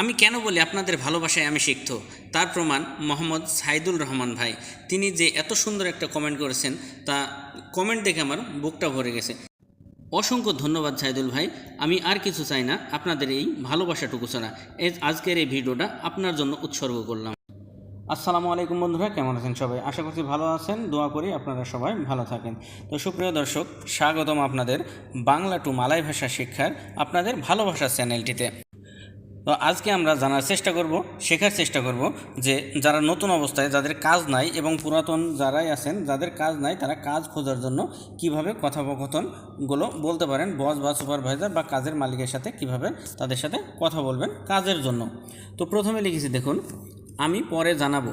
আমি কেন বলি আপনাদের ভালোবাসায় আমি শিখত তার প্রমাণ মোহাম্মদ সাইদুল রহমান ভাই। তিনি যে এত সুন্দর একটা কমেন্ট করেছেন, তা কমেন্ট দেখে আমার বুকটা ভরে গেছে। অসংখ্য ধন্যবাদ সাইদুল ভাই। আমি আর কিছু চাই না, আপনাদের এই ভালোবাসাটুকু ছাড়া। আজকের এই ভিডিওটা আপনার জন্য উৎসর্গ করলাম। আসসালামু আলাইকুম বন্ধুরা, কেমন আছেন সবাই? আশা করছি ভালো আছেন। দোয়া করি আপনারা সবাই ভালো থাকেন। তো সুপ্রিয় দর্শক, স্বাগতম আপনাদের বাংলা টু মালাই ভাষা শিক্ষার আপনাদের ভালোবাসা চ্যানেলটিতে। তো আজকে আমরা জানার চেষ্টা করব, শেখার চেষ্টা করব যে যারা নতুন অবস্থায়, যাদের কাজ নাই এবং পুরাতন যারাই আছেন, যাদের কাজ নাই তারা কাজ খোঁজার জন্য কীভাবে কথোপকথনগুলো বলতে পারেন বস বা সুপারভাইজার বা কাজের মালিকের সাথে কীভাবে তাদের সাথে কথা বলবেন কাজের জন্য। তো প্রথমে লিখেছি, দেখুন, আমি পরে জানাব।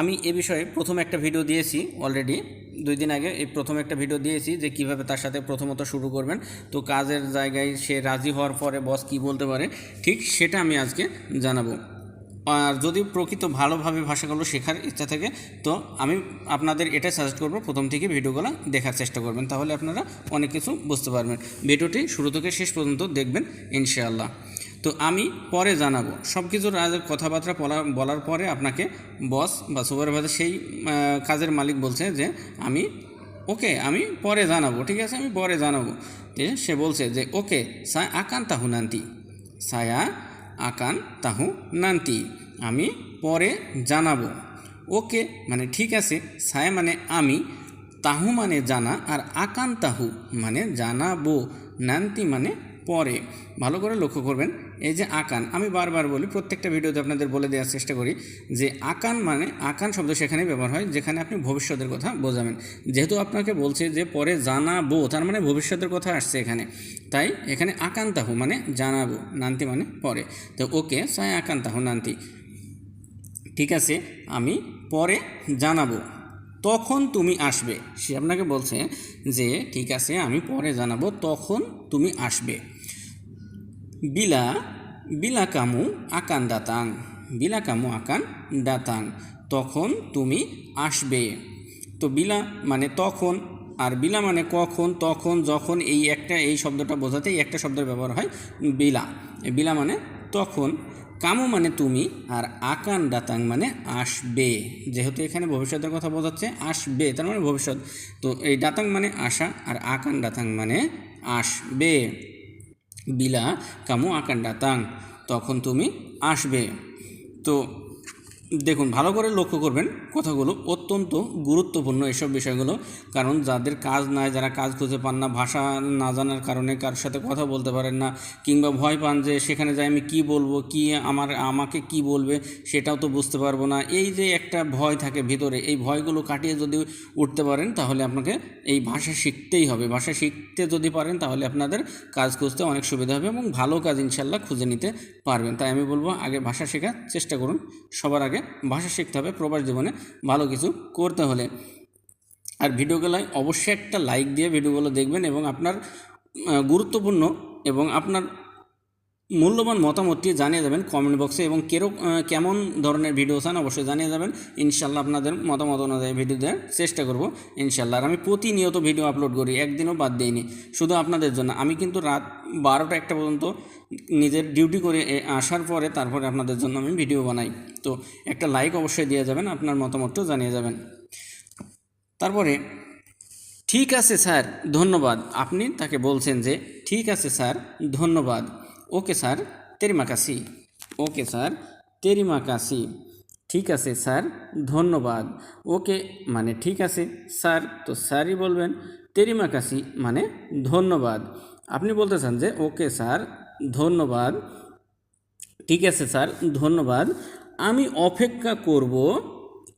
আমি এ বিষয়ে প্রথম একটা ভিডিও দিয়েছি অলরেডি দুই দিন আগে এই প্রথম একটা ভিডিও দিয়েছি যে কীভাবে তার সাথে প্রথমত শুরু করবেন। তো কাজের জায়গায় সে রাজি হওয়ার পরে বস কি বলতে পারে, ঠিক সেটা আমি আজকে জানাব। আর যদি প্রকৃত ভালোভাবে ভাষাগুলো শেখার ইচ্ছা থাকে, তো আমি আপনাদের এটা সাজেস্ট করব, প্রথম থেকে ভিডিওগুলো দেখার চেষ্টা করবেন, তাহলে আপনারা অনেক কিছু বুঝতে পারবেন। ভিডিওটি শুরু থেকে শেষ পর্যন্ত দেখবেন, ইনশাআল্লাহ। তো আমি পরে জানাব। সব কিছুর আজ- কথাবার্তা বলা, বলার পরে আপনাকে বস বা সুপারভাইজার সেই কাজের মালিক বলছে যে আমি, ওকে আমি পরে জানাব, ঠিক আছে? আমি পরে জানাব। যে সে বলছে যে, ওকে সা আকান তাহু নান্তি। সায়া আকান তাহু নান্তি। আমি পরে জানাব। ওকে মানে ঠিক আছে, সায়া মানে আমি, তাহু মানে জানা আর আকান তাহু মানে জানাব। নান্তি মানে পরে। ভালো করে লক্ষ্য করবেন। এই যে আকান, আমি বারবার বলি, প্রত্যেকটা ভিডিওতে আপনাদের বলে দেওয়ার চেষ্টা করি যে আকান মানে আকান শব্দ সেখানে ব্যবহার হয়, যেখানে আপনি ভবিষ্যতের কথা বোঝাবেন। যেহেতু আপনাকে বলছে যে পরে জানাব, তার মানে ভবিষ্যতের কথা আসছে এখানে। তাই এখানে আকান্তাহু মানে জানাব, নান্তি মানে পরে। তো ওকে, সায় আকান্তাহু নান্তি। ঠিক আছে, আমি পরে জানাব, তখন তুমি আসবে। সে আপনাকে বলছে যে, ঠিক আছে, আমি পরে জানাব, তখন তুমি আসবে। বিলা বিলা কামু আকান দাতাং বিলা কামু আকান দাতাং তখন তুমি আসবে তো বিলা মানে তখন আর বিলা মানে কখন তখন যখন এই একটা এই শব্দটা বোঝাতে এই একটা শব্দের ব্যবহার হয় বিলা বিলা মানে তখন কামু মানে তুমি আর আকান দাতাং মানে আসবে যেহেতু এখানে ভবিষ্যতের কথা বোঝাচ্ছে আসবে তার মানে ভবিষ্যৎ তো এই দাতাং মানে আসা আর আকান দাতাং মানে আসবে বিলা কামু আকান দাতাং তখন তুমি আসবে। তো দেখুন, ভালো করে লক্ষ্য করবেন কথাগুলো অত্যন্ত গুরুত্বপূর্ণ এসব বিষয়গুলো। কারণ যাদের কাজ নাই, যারা কাজ খুঁজে পান না, ভাষা না জানার কারণে কারোর সাথে কথা বলতে পারেন না, কিংবা ভয় পান যে সেখানে যাই আমি কি বলব, কি আমার, আমাকে কি বলবে সেটাও তো বুঝতে পারব না। এই যে একটা ভয় থাকে ভিতরে, এই ভয়গুলো কাটিয়ে যদি উঠতে পারেন তাহলে আপনাকে এই ভাষা শিখতেই হবে। ভাষা শিখতে যদি পারেন তাহলে আপনাদের কাজ খুঁজতে অনেক সুবিধা হবে এবং ভালো কাজ ইনশাল্লাহ খুঁজে নিতে পারবেন। তাই আমি বলব, আগে ভাষা শেখার চেষ্টা করুন। সবার আগে ভাষা শিখতে হবে, প্রবাস জীবনে ভালো কিছু করতে হলে। আর ভিডিওগুলোয় অবশ্যই একটা লাইক দিয়ে ভিডিওগুলো দেখবেন এবং আপনার গুরুত্বপূর্ণ এবং আপনার মূল্যবান মতামতটি জানিয়ে যাবেন কমেন্ট বক্সে এবং কেরো কেমন ধরনের ভিডিও চান অবশ্যই জানিয়ে যাবেন ইনশাল্লাহ আপনাদের মতামত অনুযায়ী ভিডিও দেওয়ার চেষ্টা করব, ইনশাল্লাহ। আর আমি প্রতিনিয়ত ভিডিও আপলোড করি, একদিনও বাদ দিইনি। শুধু আপনাদের জন্য। আমি কিন্তু রাত বারোটা একটা পর্যন্ত নিজের ডিউটি করে আসার পরে তারপরে আপনাদের জন্য আমি ভিডিও বানাই। তো একটা লাইক অবশ্যই দিয়ে যাবেন, আপনার মতামতটাও জানিয়ে যাবেন। তারপরে, ঠিক আছে স্যার, ধন্যবাদ। আপনি তাকে বলছেন যে, ঠিক আছে স্যার, ধন্যবাদ। ওকে স্যার তেরিমা কাশি ওকে স্যার তেরিমা কাশি ঠিক আছে স্যার, ধন্যবাদ। ওকে মানে ঠিক আছে স্যার। তো স্যারই বলবেন তেরিমা কাশি মানে ধন্যবাদ। আপনি বলতে চান যে, ওকে স্যার, ধন্যবাদ। ঠিক আছে স্যার, ধন্যবাদ। আমি অপেক্ষা করব,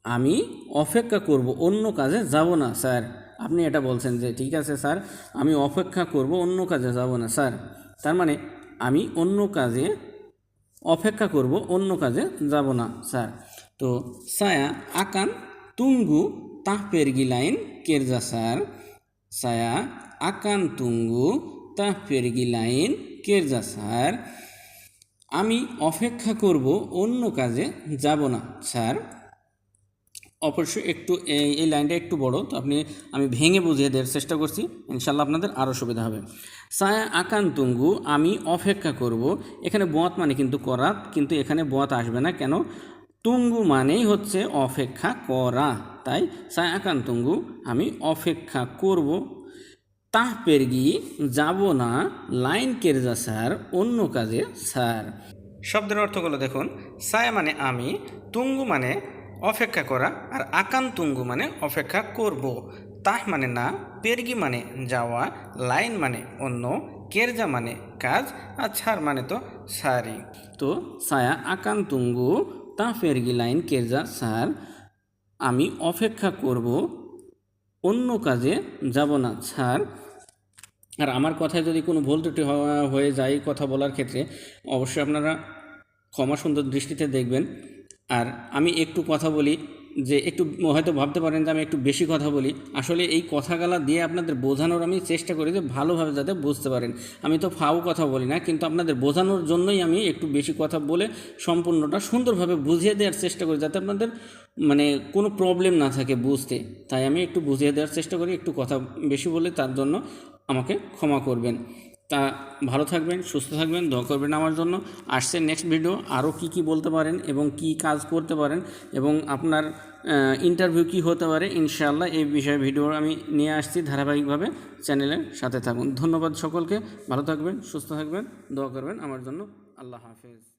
আমি অপেক্ষা করব, অন্য কাজে যাব না, স্যার। আপনি এটা বলছেন যে, ঠিক আছে স্যার, আমি অপেক্ষা করব, অন্য কাজে যাব না, স্যার। তার মানে আমি অন্য কাজে অপেক্ষা করব, অন্য কাজে যাব না, স্যার। তো, সায়া আকান তুঙ্গু তাহ পেরগি লাইন কেরজা স্যার। সায়া আকান তুঙ্গু তাহ পেরগি লাইন কেরজা স্যার আমি অপেক্ষা করব অন্য কাজে, যাব না, স্যার। অবশ্যই একটু এই লাইনটা একটু বড়, তো আপনি, আমি ভেঙে বুঝিয়ে দেওয়ার চেষ্টা করছি। ইনশাল্লাহ আপনাদের আরও সুবিধা হবে। সায়া আকান্তুঙ্গু আমি অপেক্ষা করব। এখানে বোয়াত মানে কিন্তু করা কিন্তু এখানে বোয়াত আসবে না কেন? তুঙ্গু মানেই হচ্ছে অপেক্ষা করা। তাই সায়া আকান্তুঙ্গু আমি অপেক্ষা করব। তাহ পেরগি যাব না লাইন কেরজা স্যার অন্য কাজে স্যার। শব্দের অর্থগুলো দেখুন। সায়া মানে আমি তুঙ্গু মানে অপেক্ষা করা আর আকান তুঙ্গু মানে অপেক্ষা করব। তাহ মানে না পেরগি মানে যাওয়া লাইন মানে অন্য কেরজা মানে কাজ আর ছাড় মানে তো সারি। তো সায়া আকান তুঙ্গু তা পেরগি লাইন কেরজা স্যার আমি অপেক্ষা করব অন্য কাজে যাব না ছাড় আর আমার কথায় যদি কোনো ভুল ত্রুটি হয়ে যায় কথা বলার ক্ষেত্রে, অবশ্যই আপনারা ক্ষমা সুন্দর দৃষ্টিতে দেখবেন। আর আমি একটু কথা বলি যে একটু হয়তো ভাবতে পারেন যে আমি একটু বেশি কথা বলি। আসলে এই কথাগুলা দিয়ে আপনাদের বোঝানোর আমি চেষ্টা করি যে ভালোভাবে যাতে বুঝতে পারেন। আমি তো ফাও কথা বলি না, কিন্তু আপনাদের বোঝানোর জন্যই আমি একটু বেশি কথা বলে সম্পূর্ণটা সুন্দরভাবে বুঝিয়ে দেওয়ার চেষ্টা করি যাতে আপনাদের মানে কোনো প্রবলেম না থাকে বুঝতে। তাই আমি একটু বুঝিয়ে দেওয়ার চেষ্টা করি, একটু কথা বেশি বলে তার জন্য আমাকে ক্ষমা করবেন। তা ভালো থাকবেন, সুস্থ থাকবেন, দোয়া করবেন আমার জন্য। আসছে নেক্সট ভিডিও আরও কি কি বলতে পারেন এবং কি কাজ করতে পারেন এবং আপনার ইন্টারভিউ কি হতে পারে, ইনশাআল্লাহ এই বিষয়ে ভিডিও আমি নিয়ে আসছি ধারাবাহিকভাবে চ্যানেলের সাথে থাকুন। ধন্যবাদ সকলকে, ভালো থাকবেন, সুস্থ থাকবেন, দোয়া করবেন আমার জন্য। আল্লাহ হাফেজ।